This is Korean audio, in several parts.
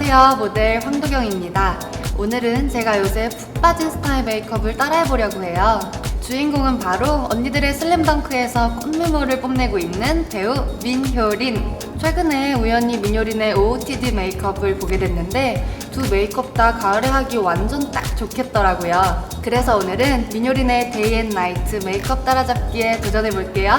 안녕하세요. 모델 황도경입니다. 오늘은 제가 요새 푹 빠진 스타일 메이크업을 따라해보려고 해요. 주인공은 바로 언니들의 슬램덩크에서 꽃미모를 뽐내고 있는 배우 민효린. 최근에 우연히 민효린의 OOTD 메이크업을 보게 됐는데 두 메이크업 다 가을에 하기 완전 딱 좋겠더라고요. 그래서 오늘은 민효린의 데이 앤 나이트 메이크업 따라잡기에 도전해볼게요.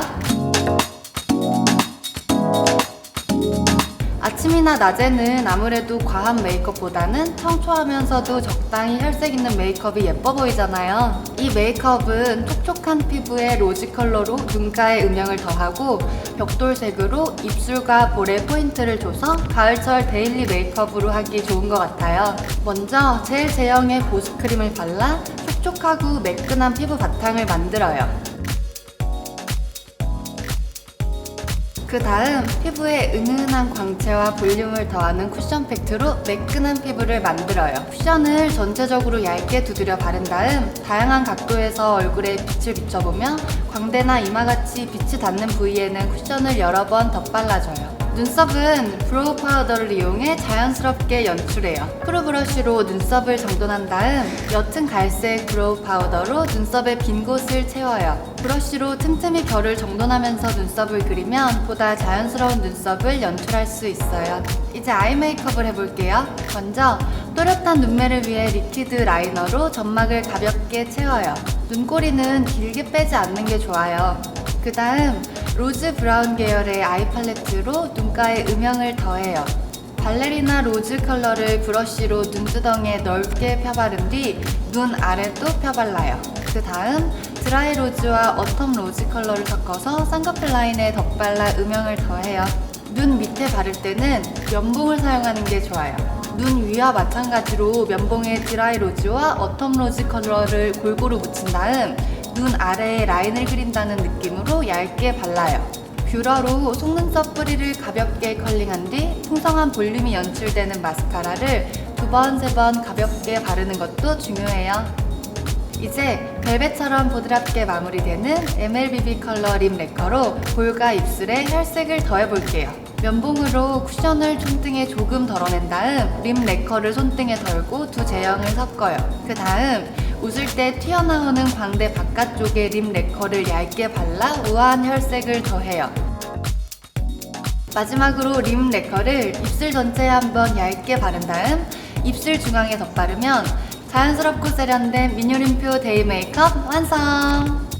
아침이나 낮에는 아무래도 과한 메이크업보다는 청초하면서도 적당히 혈색 있는 메이크업이 예뻐 보이잖아요. 이 메이크업은 촉촉한 피부에 로지 컬러로 눈가에 음영을 더하고 벽돌색으로 입술과 볼에 포인트를 줘서 가을철 데일리 메이크업으로 하기 좋은 것 같아요. 먼저 젤 제형의 보습 크림을 발라 촉촉하고 매끈한 피부 바탕을 만들어요. 그 다음 피부에 은은한 광채와 볼륨을 더하는 쿠션 팩트로 매끈한 피부를 만들어요. 쿠션을 전체적으로 얇게 두드려 바른 다음 다양한 각도에서 얼굴에 빛을 비춰보며 광대나 이마 같이 빛이 닿는 부위에는 쿠션을 여러 번 덧발라줘요. 눈썹은 브로우 파우더를 이용해 자연스럽게 연출해요. 크루 브러쉬로 눈썹을 정돈한 다음 옅은 갈색 브로우 파우더로 눈썹의 빈 곳을 채워요. 브러쉬로 틈틈이 결을 정돈하면서 눈썹을 그리면 보다 자연스러운 눈썹을 연출할 수 있어요. 이제 아이 메이크업을 해볼게요. 먼저 또렷한 눈매를 위해 리퀴드 라이너로 점막을 가볍게 채워요. 눈꼬리는 길게 빼지 않는 게 좋아요. 그 다음 로즈 브라운 계열의 아이 팔레트로 눈가에 음영을 더해요. 발레리나 로즈 컬러를 브러쉬로 눈두덩이에 넓게 펴바른 뒤 눈 아래도 펴발라요. 그 다음 드라이 로즈와 어텀 로즈 컬러를 섞어서 쌍꺼풀 라인에 덧발라 음영을 더해요. 눈 밑에 바를 때는 면봉을 사용하는 게 좋아요. 눈 위와 마찬가지로 면봉에 드라이 로즈와 어텀 로즈 컬러를 골고루 묻힌 다음 눈 아래에 라인을 그린다는 느낌으로 얇게 발라요. 뷰러로 속눈썹 뿌리를 가볍게 컬링한 뒤 풍성한 볼륨이 연출되는 마스카라를 두 번, 세 번 가볍게 바르는 것도 중요해요. 이제 벨벳처럼 부드럽게 마무리되는 MLBB 컬러 립 레커로 볼과 입술에 혈색을 더해볼게요. 면봉으로 쿠션을 손등에 조금 덜어낸 다음 립 레커를 손등에 덜고 두 제형을 섞어요. 그 다음 웃을 때 튀어나오는 광대 바깥쪽에 립 레커를 얇게 발라 우아한 혈색을 더해요. 마지막으로 립 레커를 입술 전체에 한번 얇게 바른 다음 입술 중앙에 덧바르면 자연스럽고 세련된 미녀림표 데이 메이크업 완성!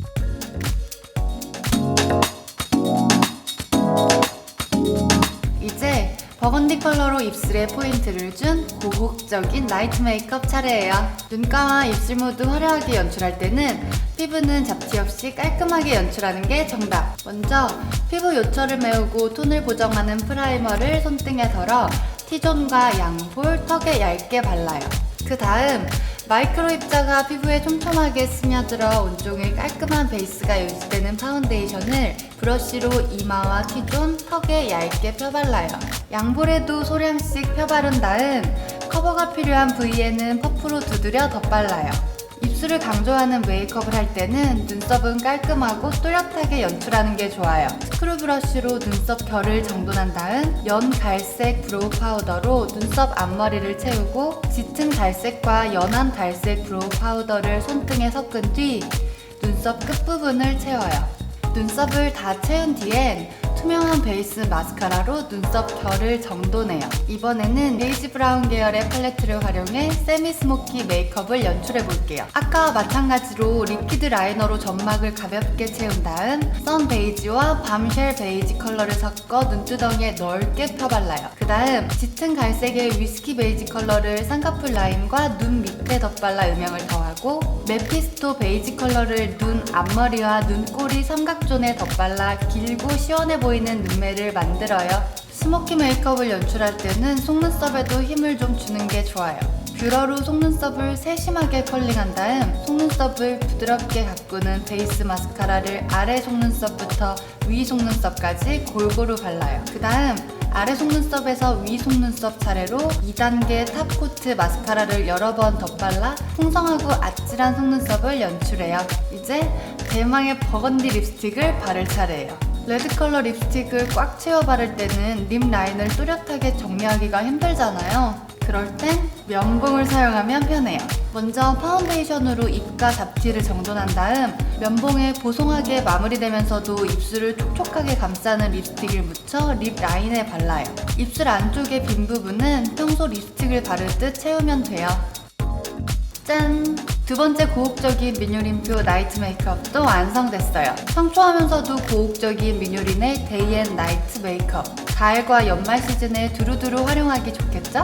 버건디 컬러로 입술에 포인트를 준 고혹적인 나이트 메이크업 차례예요. 눈가와 입술 모두 화려하게 연출할 때는 피부는 잡티 없이 깔끔하게 연출하는 게 정답. 먼저 피부 요철을 메우고 톤을 보정하는 프라이머를 손등에 덜어 T존과 양볼, 턱에 얇게 발라요. 그 다음 마이크로 입자가 피부에 촘촘하게 스며들어 온종일 깔끔한 베이스가 유지되는 파운데이션을 브러쉬로 이마와 T존, 턱에 얇게 펴발라요. 양볼에도 소량씩 펴바른 다음 커버가 필요한 부위에는 퍼프로 두드려 덧발라요. 입술을 강조하는 메이크업을 할 때는 눈썹은 깔끔하고 또렷하게 연출하는 게 좋아요. 스크루 브러쉬로 눈썹 결을 정돈한 다음 연 갈색 브로우 파우더로 눈썹 앞머리를 채우고 짙은 갈색과 연한 갈색 브로우 파우더를 손등에 섞은 뒤 눈썹 끝부분을 채워요. 눈썹을 다 채운 뒤엔 투명한 베이스 마스카라로 눈썹 결을 정돈해요. 이번에는 베이지 브라운 계열의 팔레트를 활용해 세미 스모키 메이크업을 연출해 볼게요. 아까와 마찬가지로 리퀴드 라이너로 점막을 가볍게 채운 다음 선 베이지와 밤쉘 베이지 컬러를 섞어 눈두덩이에 넓게 펴발라요. 그 다음 짙은 갈색의 위스키 베이지 컬러를 쌍꺼풀 라인과 눈 밑에 덧발라 음영을 더하고 메피스토 베이지 컬러를 눈 앞머리와 눈꼬리 삼각존에 덧발라 길고 시원해 보이는 눈매를 만들어요. 스모키 메이크업을 연출할 때는 속눈썹에도 힘을 좀 주는 게 좋아요. 뷰러로 속눈썹을 세심하게 컬링한 다음 속눈썹을 부드럽게 가꾸는 베이스 마스카라를 아래 속눈썹부터 위 속눈썹까지 골고루 발라요. 그 다음 아래 속눈썹에서 위 속눈썹 차례로 2단계 탑코트 마스카라를 여러 번 덧발라 풍성하고 아찔한 속눈썹을 연출해요. 이제 대망의 버건디 립스틱을 바를 차례예요. 레드 컬러 립스틱을 꽉 채워 바를 때는 립 라인을 뚜렷하게 정리하기가 힘들잖아요. 그럴 땐 면봉을 사용하면 편해요. 먼저 파운데이션으로 입가 잡티를 정돈한 다음 면봉에 보송하게 마무리되면서도 입술을 촉촉하게 감싸는 립스틱을 묻혀 립 라인에 발라요. 입술 안쪽의 빈 부분은 평소 립스틱을 바를 듯 채우면 돼요. 짠! 두 번째 고혹적인 민요린표 나이트 메이크업도 완성됐어요. 청초하면서도 고혹적인 민요린의 데이 앤 나이트 메이크업. 가을과 연말 시즌에 두루두루 활용하기 좋겠죠?